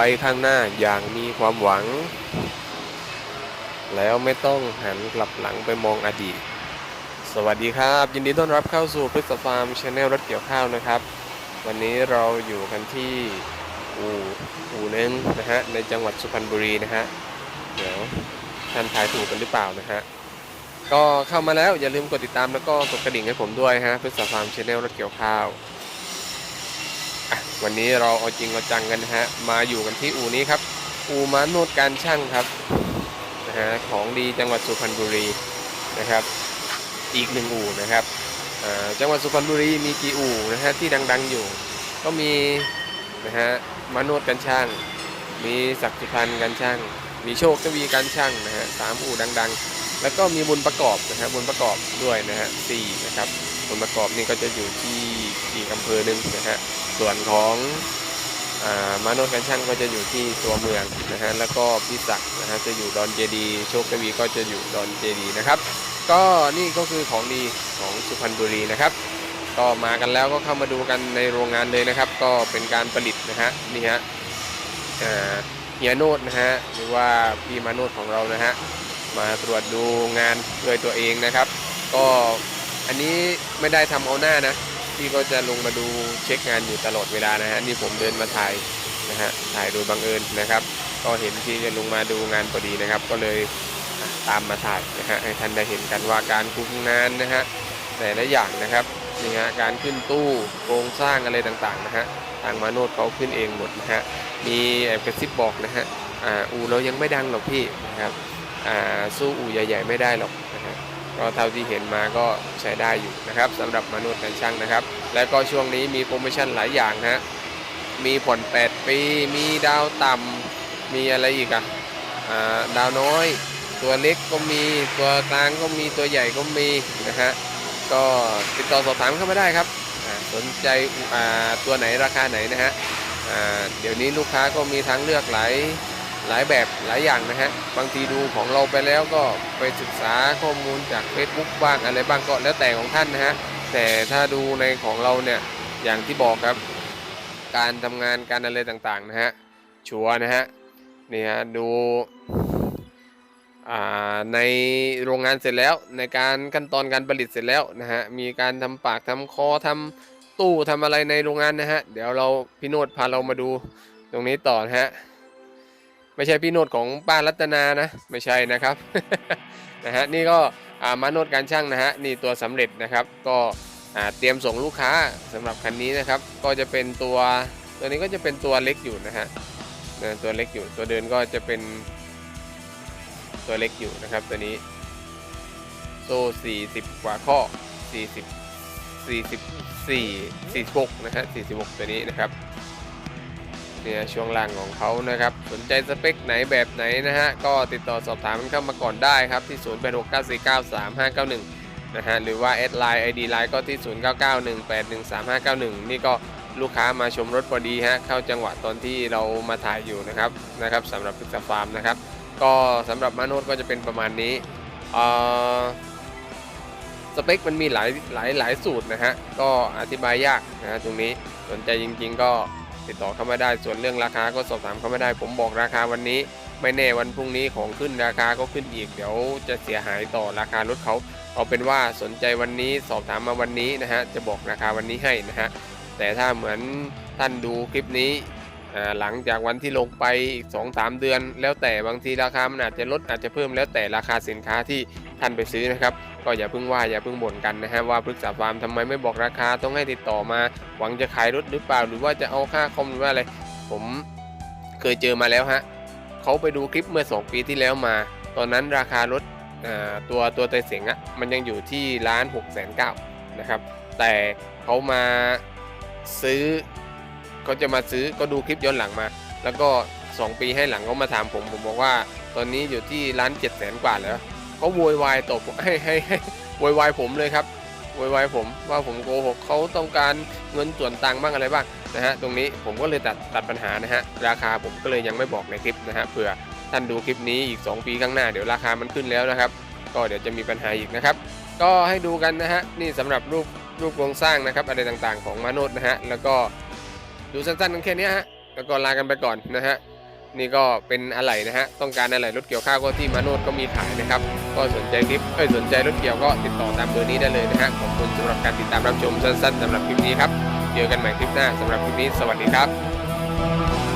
ไปข้างหน้าอย่างมีความหวัง แล้วไม่ต้องหันกลับหลังไปมองอดีต สวัสดีครับ ยินดีต้อนรับเข้าสู่พฤกษฟาร์มชาแนลรถเกี่ยวข้าวนะครับ วันนี้เราอยู่กันที่อู่อู่นึงนะฮะในจังหวัดสุพรรณบุรีนะฮะเดี๋ยวท่านทายถูกกันหรือเปล่านะฮะก็เข้ามาแล้วอย่าลืมกดติดตามแล้วก็กดกระดิ่งให้ผมด้วยฮะพฤกษฟาร์มชาแนลรถเกี่ยวข้าว วันนี้เราเอาจริงเอาจังกันนะฮะ มาอยู่กันที่อู่นี้ครับ อู่มาโนดการช่างครับนะฮะของดีจังหวัดสุพรรณบุรีนะครับ อีกหนึ่งอู่นะครับอ่าจังหวัดสุพรรณบุรีมีกี่อู่นะฮะที่ดังๆอยู่ ก็มีนะฮะมาโนดกันช่าง มีศักดิ์สุพรรณกันช่าง มีโชคทวีกันช่างนะฮะสามอู่ดัง ๆ แล้วก็มีบุญประกอบนะฮะบุญประกอบด้วยนะฮะสี่นะครับบุญประกอบนี่ก็จะอยู่ที่อีกอำเภอหนึ่งนะฮะ ส่วนของอมาโนดกันช่างก็จะอยู่ที่ตัวเมืองนะฮะแล้วก็พี่ศักนะฮะจะอยู่ดอนเจดีย์โชคทวีก็จะอยู่ดอนเจดีย์นะครับ ก็นี่ก็คือของดีของสุพรรณบุรีนะครับ ก็มากันแล้วก็เข้ามาดูกันในโรงงานเลยนะครับ ก็เป็นการผลิตนะฮะนี่ฮะเฮียโนดนะฮะหรือว่าพี่มาโนดของเรานะฮะมาตรวจดูงานด้วยตัวเองนะครับ ก็อันนี้ไม่ได้ทำเอาหน้านะ พี่ก็จะลงมาดูเช็คงานอยู่ตลอดเวลานะฮะนี่ผมเดินมาถ่ายนะฮะถ่ายโดยบังเอิญนะครับ ก็เห็นที่จะลงมาดูงานพอดีนะครับ ก็เลยตามมาถ่ายนะฮะให้ท่านได้เห็นกันว่าการคุมงานนะฮะแต่ละอย่างนะครับนี่ฮะการขึ้นตู้โครงสร้างอะไรต่างๆนะฮะทางมาโนดเขาขึ้นเองหมดนะฮะมีแอบกระซิบบอกนะฮะอ่าอูเรายังไม่ดังหรอกพี่นะครับอ่าสู้อูใหญ่ ๆ ไม่ได้หรอกนะฮะ ก็เท่าที่เห็นมาก็ใช้ได้อยู่นะครับสำหรับมาโนดกันช่างนะครับ แล้วก็ช่วงนี้มีโปรโมชั่นหลายอย่างนะฮะมีผ่อน 8 ปี มีดาวต่ำมีอะไรอีกอะอ่าดาวน้อย ตัวเล็กก็มีตัวกลางก็มีตัวใหญ่ก็มีนะฮะก็ติดต่อสอบถามเข้ามาได้ครับสนใจตัวไหนราคาไหนนะฮะเดี๋ยวนี้ลูกค้าก็มีทางเลือกหลาย หลายแบบหลายอย่างนะฮะบางทีดูของเราไปแล้วก็ไปศึกษาข้อมูลจาก Facebook บ้างอะไรบ้างก็แล้วแต่ของท่านนะฮะแต่ถ้าดูในของเราเนี่ยอย่างที่บอกครับ การทำงานการอะไรต่างๆนะฮะชัวนะฮะนี่ฮะดูอ่าในโรงงานเสร็จแล้วในการขั้นตอนการผลิตเสร็จแล้วนะฮะมีการทำปากทำคอทำตู้ทำอะไรในโรงงานนะฮะเดี๋ยวเราพี่โนดพาเรามาดูตรงนี้ต่อนะฮะ ไม่ใช่พี่โนดของป้ารัตนานะ ไม่ใช่นะครับนะฮะนี่ก็มาโนดการช่างนะฮะนี่ตัวสำเร็จนะครับ ก็เตรียมส่งลูกค้าสำหรับคันนี้นะครับ ก็จะเป็นตัวตัวนี้ก็จะเป็นตัวเล็กอยู่นะฮะตัวเล็กอยู่ตัวเดินก็จะเป็นตัวเล็กอยู่นะครับตัวนี้โซ่40 กว่าข้อ 40 44 46นะฮะ46 ตัวนี้นะครับ เนี่ยช่วงล่างของเขานะครับ สนใจสเปคไหนแบบไหนนะฮะ ก็ติดต่อสอบถามเข้ามาก่อนได้ครับ ที่ 0869493591 นะฮะ หรือว่าแอดไลน์ ID ไลน์ก็ที่ 0991813591 นี่ก็ลูกค้ามาชมรถพอดีฮะ เข้าจังหวะตอนที่เรามาถ่ายอยู่นะครับ นะครับสำหรับพิกซาฟาร์มนะครับ ก็สำหรับมาโนดก็จะเป็นประมาณนี้เอ่อสเปคมันมีหลายหลายหลายสูตรนะฮะ ก็อธิบายยากนะฮะตรงนี้ สนใจจริง ๆ ก็ ติดต่อเข้ามาได้ส่วนเรื่องราคาก็สอบถามเข้ามาได้ ผมบอกราคาวันนี้ไม่แน่วันพรุ่งนี้ของขึ้นราคาก็ขึ้นอีกเดี๋ยวจะเสียหายต่อราคารถเขา เอาเป็นว่าสนใจวันนี้สอบถามมาวันนี้นะฮะจะบอกราคาวันนี้ให้นะฮะแต่ถ้าเหมือนท่านดูคลิปนี้ หลังจากวันที่ลงไปอีก2อสเดือน แล้วแต่บางทีราคามันอาจจะลดอาจจะเพิ่มแล้วแต่ราคาสินค้าที่ท่านไปซื้อนะครับ ก็อย่าเพิ่งว่าอย่าเพิ่งบ่นกันนะฮะว่าปรึกษาฟาร์มทำไมไม่บอกราคาต้องให้ติดต่อมา หวังจะขายรถหรือเปล่า หรือว่าจะเอาค่าคอมหรือว่าอะไรผมเคยเจอมาแล้วฮะเขาไปดูคลิปเมื่อ 2 ปีที่แล้วมา ตอนนั้นราคารถตัวตัวไตเสียงอะ่ะมันยังอยู่ที่ล้านหกแสนเก้านะครับแต่เขามาซื้อ เขาจะมาซื้อก็ดูคลิปย้อนหลังมา แล้วก็ 2 ปีให้หลังเขามาถามผมผมบอกว่า ตอนนี้อยู่ที่ร้านเจ็ดแสนกว่าแล้วเขาโวยวายตบให้ให้โวยวายผมเลยครับโวยวายผมว่าผมโกหกเขาต้องการเงินส่วนต่างบ้างอะไรบ้างนะฮะตรงนี้ผมก็เลยตัดตัดปัญหานะฮะราคาผมก็เลยยังไม่บอกในคลิปนะฮะเผื่อท่านดูคลิปนี้อีก 2 ปีข้างหน้าเดี๋ยวราคามันขึ้นแล้วนะครับ ก็เดี๋ยวจะมีปัญหาอีกนะครับ ก็ให้ดูกันนะฮะนี่สำหรับรูปรูปโครงสร้างนะครับอะไรต่างๆของมาโนดนะฮะแล้วก็ ดูสั้นๆกันแค่นี้ฮะแล้วก็ลากันไปก่อนนะฮะนี่ก็เป็นอะไหล่นะฮะต้องการอะไหล่รถเกี่ยวข้าวก็ที่มาโนดก็มีขายนะครับก็สนใจคลิปเอ้ยสนใจรถเกี่ยวก็ติดต่อตามเบอร์นี้ได้เลยนะฮะขอบคุณสำหรับการติดตามรับชมสั้นๆสำหรับคลิปนี้ครับเจอกันใหม่คลิปหน้าสำหรับคลิปนี้สวัสดีครับ